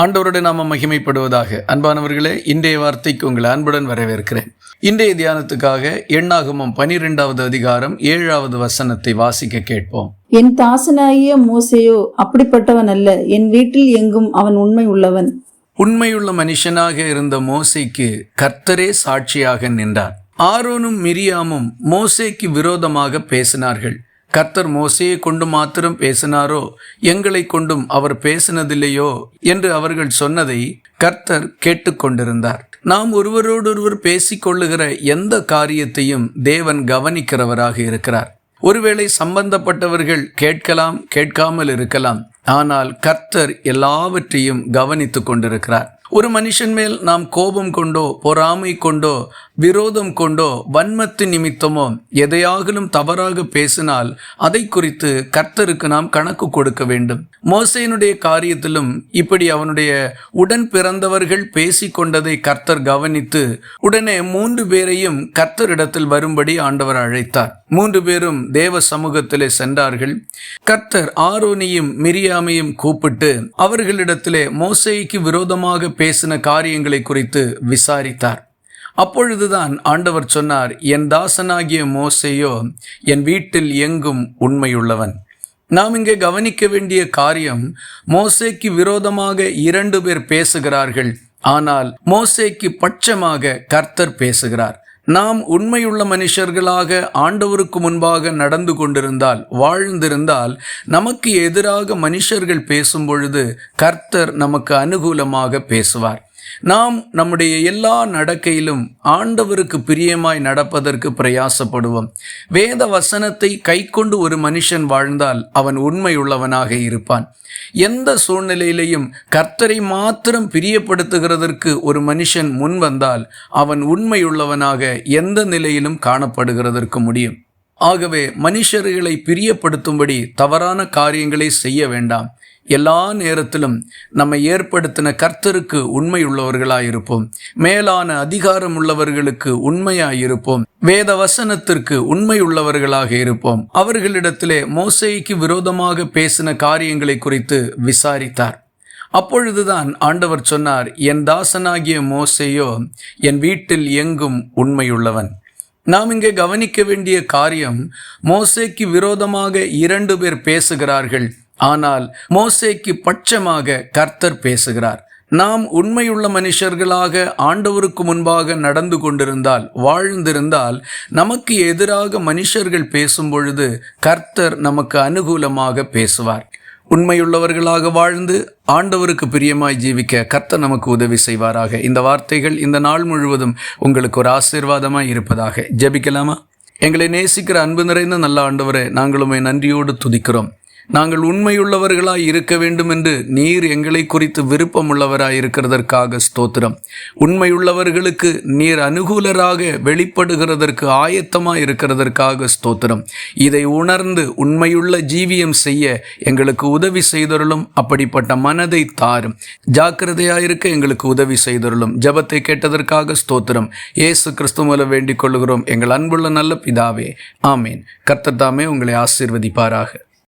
ஆண்டவருடைய நாம மகிமைப்படுவதாக. அன்பானவர்களே இன்றைய வார்த்தைக்கு உங்களை அன்புடன் வரவேற்கிறேன். இன்றைய தியானத்துக்காக எண்ணாகமம் பனிரெண்டாவது அதிகாரம் ஏழாவது வசனத்தை வாசிக்க கேட்போம். என் தாசனாகிய மோசேயோ அப்படிப்பட்டவன் அல்ல. என் வீட்டில் எங்கும் அவன் உண்மை உள்ளவன். உண்மையுள்ள மனுஷனாக இருந்த மோசேக்கு கர்த்தரே சாட்சியாக நின்றார். ஆரோனும் மிரியாமும் மோசேக்கு விரோதமாக பேசினார்கள். கர்த்தர் மோசையை கொண்டு மாத்திரம் பேசினாரோ? எங்களை கொண்டும் அவர் பேசினதில்லையோ? என்று அவர்கள் சொன்னதை கர்த்தர் கேட்டுக்கொண்டிருந்தார். நாம் ஒருவரோடொருவர் பேசிக்கொள்ளுகிற எந்த காரியத்தையும் தேவன் கவனிக்கிறவராக இருக்கிறார். ஒருவேளை சம்பந்தப்பட்டவர்கள் கேட்கலாம் கேட்காமல் இருக்கலாம். ஆனால் கர்த்தர் எல்லாவற்றையும் கவனித்துக் கொண்டிருக்கிறார் ஒரு மனுஷன் மேல் நாம் கோபம் கொண்டோ பொறாமை கொண்டோ விரோதம் கொண்டோ வன்மத்து நிமித்தமோ எதையாகிலும் தவறாக பேசினால் அதை குறித்து கர்த்தருக்கு நாம் கணக்கு கொடுக்க வேண்டும். மோசையினுடைய காரியத்திலும் இப்படி அவனுடைய உடன் பிறந்தவர்கள் பேசிக்கொண்டதை கர்த்தர் கவனித்து உடனே மூன்று பேரையும் கர்த்தரிடத்தில் வரும்படி ஆண்டவர் அழைத்தார். மூன்று பேரும் தேவ சமூகத்திலே சென்றார்கள். கர்த்தர் ஆரோனியும் மிரியாமையும் கூப்பிட்டு அவர்களிடத்திலே மோசைக்கு விரோதமாக பேசின காரியங்களை குறித்து விசாரித்தார். அப்பொழுதுதான் ஆண்டவர் சொன்னார் என் தாசனாகிய மோசையோ என் வீட்டில் எங்கும் உண்மையுள்ளவன். நாம் இங்கே கவனிக்க வேண்டிய காரியம் மோசேக்கு விரோதமாக இரண்டு பேர் பேசுகிறார்கள். ஆனால் மோசேக்கு பட்சமாக கர்த்தர் பேசுகிறார். நாம் உண்மையுள்ள மனுஷர்களாக ஆண்டவருக்கு முன்பாக நடந்து கொண்டிருந்தால் வாழ்ந்திருந்தால் நமக்கு எதிராக மனுஷர்கள் பேசும் பொழுது கர்த்தர் நமக்கு அனுகூலமாக பேசுவார். நாம் நம்முடைய எல்லா நடக்கையிலும் ஆண்டவருக்கு பிரியமாய் நடப்பதற்கு பிரயாசப்படுவோம். வேத வசனத்தை கைக்கொண்டு ஒரு மனுஷன் வாழ்ந்தால் அவன் உண்மையுள்ளவனாக இருப்பான். எந்த சூழ்நிலையிலையும் கர்த்தரை மாத்திரம் பிரியப்படுத்துகிறதற்கு ஒரு மனுஷன் முன் வந்தால் அவன் உண்மையுள்ளவனாக எந்த நிலையிலும் காணப்படுகிறதற்கு முடியும். ஆகவே மனுஷர்களை பிரியப்படுத்தும்படி தவறான காரியங்களை செய்ய வேண்டாம். எல்லா நேரத்திலும் நம்மை ஏற்படுத்தின கர்த்தருக்கு உண்மையுள்ளவர்களாயிருப்போம். மேலான அதிகாரம் உள்ளவர்களுக்கு உண்மையாயிருப்போம். வேத வசனத்திற்கு உண்மையுள்ளவர்களாக இருப்போம். அவர்களிடத்திலே மோசைக்கு விரோதமாக பேசின காரியங்களை குறித்து விசாரித்தார். அப்பொழுதுதான் ஆண்டவர் சொன்னார் என் தாசனாகிய மோசையோ என் வீட்டில் எங்கும் உண்மையுள்ளவன். நாம் இங்கே கவனிக்க வேண்டிய காரியம் மோசைக்கு விரோதமாக இரண்டு பேர் பேசுகிறார்கள். ஆனால் மோசேக்கு பட்சமாக கர்த்தர் பேசுகிறார். நாம் உண்மையுள்ள மனுஷர்களாக ஆண்டவருக்கு முன்பாக நடந்து கொண்டிருந்தால் வாழ்ந்திருந்தால் நமக்கு எதிராக மனுஷர்கள் பேசும் பொழுது கர்த்தர் நமக்கு அனுகூலமாக பேசுவார். உண்மையுள்ளவர்களாக வாழ்ந்து ஆண்டவருக்கு பிரியமாய் ஜீவிக்க கர்த்தர் நமக்கு உதவி செய்வாராக. இந்த வார்த்தைகள் இந்த நாள் முழுவதும் உங்களுக்கு ஒரு ஆசீர்வாதமாய் இருப்பதாக. ஜெபிக்கலாமா? எங்களை நேசிக்கிற அன்பு நிறைந்த நல்ல ஆண்டவரை நாங்களுமே நன்றியோடு துதிக்கிறோம். நாங்கள் உண்மையுள்ளவர்களாய் இருக்க வேண்டும் என்று நீர் எங்களை குறித்து விருப்பமுள்ளவராய் இருக்கிறதற்காக ஸ்தோத்திரம். உண்மையுள்ளவர்களுக்கு நீர் அனுகூலராக வெளிப்படுகிறதற்கு ஆயத்தமாக இருக்கிறதற்காக ஸ்தோத்திரம். இதை உணர்ந்து உண்மையுள்ள ஜீவியம் செய்ய எங்களுக்கு உதவி செய்தருளும் அப்படிப்பட்ட மனதை தாரும். ஜாக்கிரதையாயிருக்க எங்களுக்கு உதவி செய்தருளும். ஜபத்தை கேட்டதற்காக ஸ்தோத்திரம். ஏசு கிறிஸ்து மூலம் வேண்டிக் கொள்கிறோம் எங்கள் அன்புள்ள நல்ல பிதாவே ஆமேன். கர்த்தத்தாமே உங்களை ஆசீர்வதிப்பாராக.